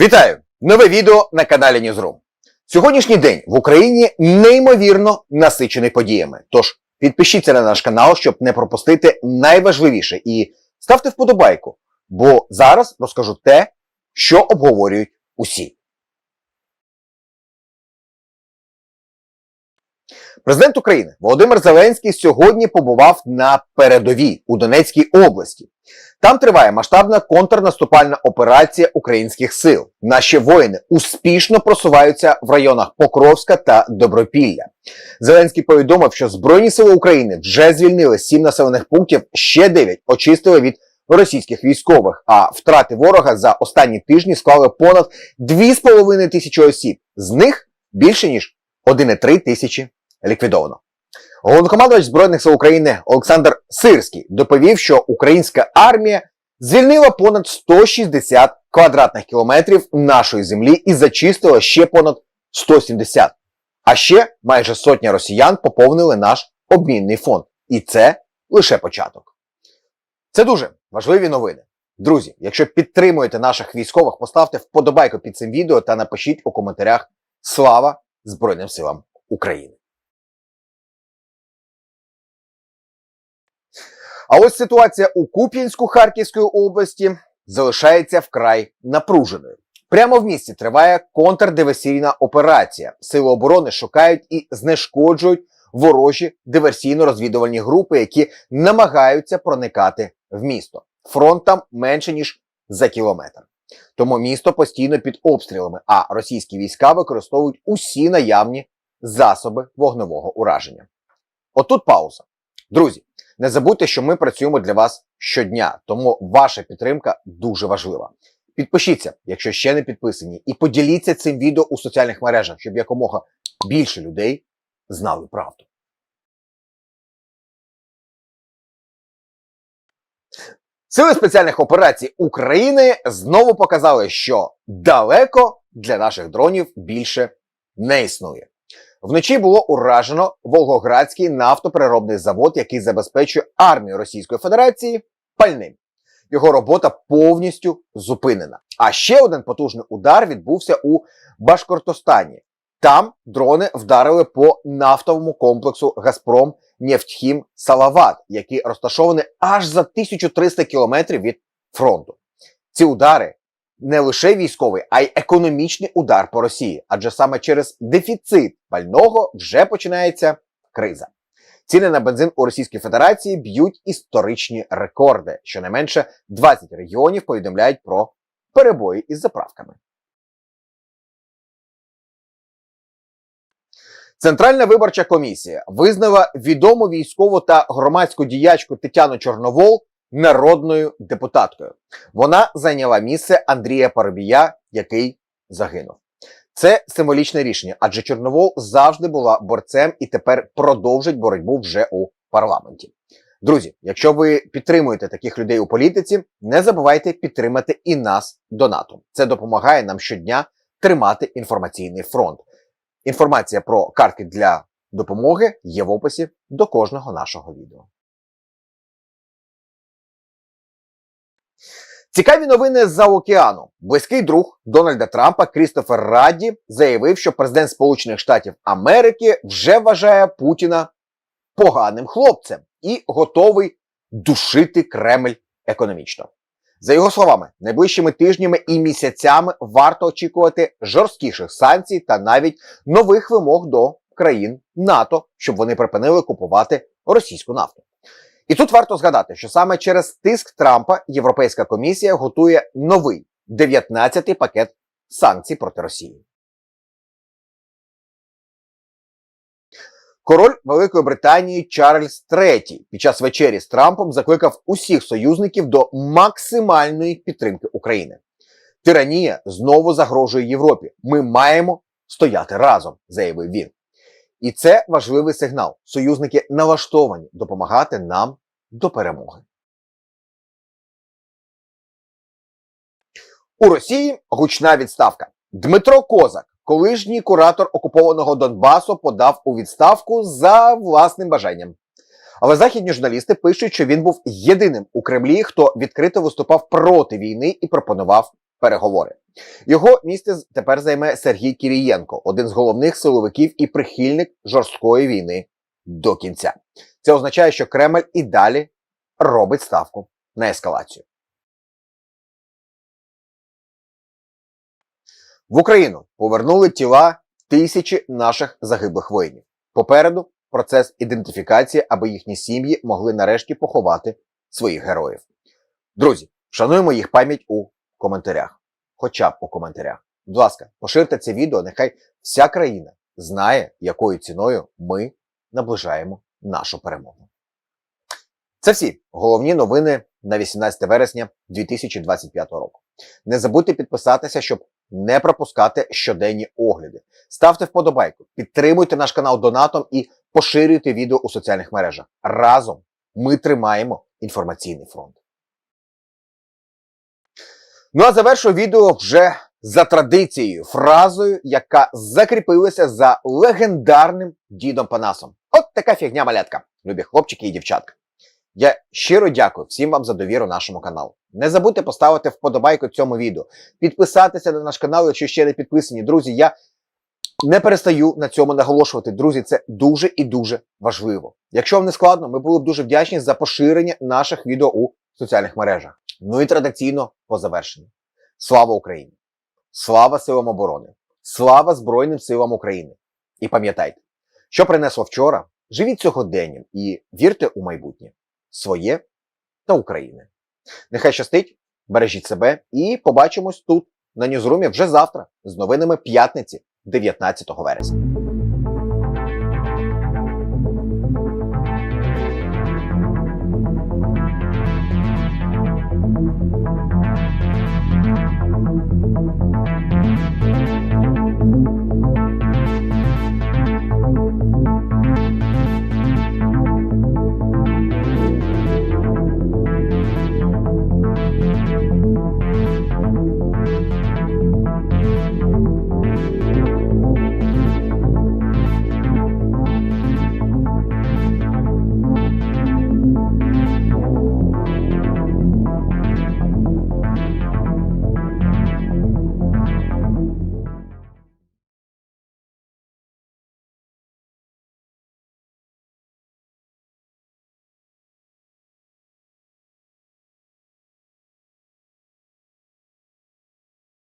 Вітаю! Нове відео на каналі Newsroom. Сьогоднішній день в Україні неймовірно насичений подіями. Тож підпишіться на наш канал, щоб не пропустити найважливіше, і ставте вподобайку, бо зараз розкажу те, що обговорюють усі. Президент України Володимир Зеленський сьогодні побував на передовій у Донецькій області. Там триває масштабна контрнаступальна операція українських сил. Наші воїни успішно просуваються в районах Покровська та Добропілля. Зеленський повідомив, що Збройні сили України вже звільнили сім населених пунктів, ще дев'ять очистили від російських військових. А втрати ворога за останні тижні склали понад 2,5 тисячі осіб. З них більше ніж 1,3 тисячі ліквідовано. Головнокомандувач Збройних сил України Олександр Сирський доповів, що українська армія звільнила понад 160 квадратних кілометрів нашої землі і зачистила ще понад 170. А ще майже сотня росіян поповнили наш обмінний фонд. І це лише початок. Це дуже важливі новини. Друзі, якщо підтримуєте наших військових, поставте вподобайку під цим відео та напишіть у коментарях Слава Збройним силам України! А ось ситуація у Куп'янську Харківської області залишається вкрай напруженою. Прямо в місті триває контрдиверсійна операція. Сили оборони шукають і знешкоджують ворожі диверсійно-розвідувальні групи, які намагаються проникати в місто. Фронт там менше ніж за кілометр. Тому місто постійно під обстрілами, а російські війська використовують усі наявні засоби вогневого ураження. Отут пауза. Друзі, не забудьте, що ми працюємо для вас щодня, тому ваша підтримка дуже важлива. Підпишіться, якщо ще не підписані, і поділіться цим відео у соціальних мережах, щоб якомога більше людей знали правду. Сили спеціальних операцій України знову показали, що далеко для наших дронів більше не існує. Вночі було уражено Волгоградський нафтопереробний завод, який забезпечує армію Російської Федерації пальним. Його робота повністю зупинена. А ще один потужний удар відбувся у Башкортостані. Там дрони вдарили по нафтовому комплексу Газпром Нефтхім Салават, який розташований аж за 1300 кілометрів від фронту. Ці удари не лише військовий, а й економічний удар по Росії, адже саме через дефіцит пального вже починається криза. Ціни на бензин у Російській Федерації б'ють історичні рекорди. Щонайменше 20 регіонів повідомляють про перебої із заправками. Центральна виборча комісія визнала відому військову та громадську діячку Тетяну Чорновол народною депутаткою. Вона зайняла місце Андрія Парубія, який загинув. Це символічне рішення, адже Чорновол завжди була борцем і тепер продовжить боротьбу вже у парламенті. Друзі, якщо ви підтримуєте таких людей у політиці, не забувайте підтримати і нас донатом. Це допомагає нам щодня тримати інформаційний фронт. Інформація про картки для допомоги є в описі до кожного нашого відео. Цікаві новини з-за океану. Близький друг Дональда Трампа Крістофер Радді заявив, що президент Сполучених Штатів Америки вже вважає Путіна поганим хлопцем і готовий душити Кремль економічно. За його словами, найближчими тижнями і місяцями варто очікувати жорсткіших санкцій та навіть нових вимог до країн НАТО, щоб вони припинили купувати російську нафту. І тут варто згадати, що саме через тиск Трампа Європейська комісія готує новий 19-й пакет санкцій проти Росії. Король Великої Британії Чарльз III під час вечері з Трампом закликав усіх союзників до максимальної підтримки України. Тиранія знову загрожує Європі. Ми маємо стояти разом, заявив він. І це важливий сигнал. Союзники налаштовані допомагати нам до перемоги. У Росії гучна відставка. Дмитро Козак, колишній куратор окупованого Донбасу, подав у відставку за власним бажанням. Але західні журналісти пишуть, що він був єдиним у Кремлі, хто відкрито виступав проти війни і пропонував переговори. Його місце тепер займе Сергій Кірієнко, один з головних силовиків і прихильник жорсткої війни до кінця. Це означає, що Кремль і далі робить ставку на ескалацію. В Україну повернули тіла тисячі наших загиблих воїнів. Попереду процес ідентифікації, аби їхні сім'ї могли нарешті поховати своїх героїв. Друзі, шануємо їх пам'ять у коментарях. Хоча б у коментарях. Будь ласка, поширте це відео, нехай вся країна знає, якою ціною ми наближаємо нашу перемогу. Це всі головні новини на 18 вересня 2025 року. Не забудьте підписатися, щоб не пропускати щоденні огляди. Ставте вподобайку, підтримуйте наш канал донатом і поширюйте відео у соціальних мережах. Разом ми тримаємо інформаційний фронт. Ну а завершу відео вже за традицією, фразою, яка закріпилася за легендарним дідом Панасом. От така фігня малятка, любі хлопчики і дівчатка. Я щиро дякую всім вам за довіру нашому каналу. Не забудьте поставити вподобайку цьому відео, підписатися на наш канал, якщо ще не підписані. Друзі, я не перестаю на цьому наголошувати. Друзі, це дуже і дуже важливо. Якщо вам не складно, ми були б дуже вдячні за поширення наших відео у соціальних мережах. Ну і традиційно по завершенню. Слава Україні! Слава силам оборони! Слава Збройним силам України! І пам'ятайте, що принесло вчора? Живіть сьогоденням і вірте у майбутнє своє та України. Нехай щастить, бережіть себе і побачимось тут, на Ньюзрумі, вже завтра, з новинами п'ятниці, 19 вересня.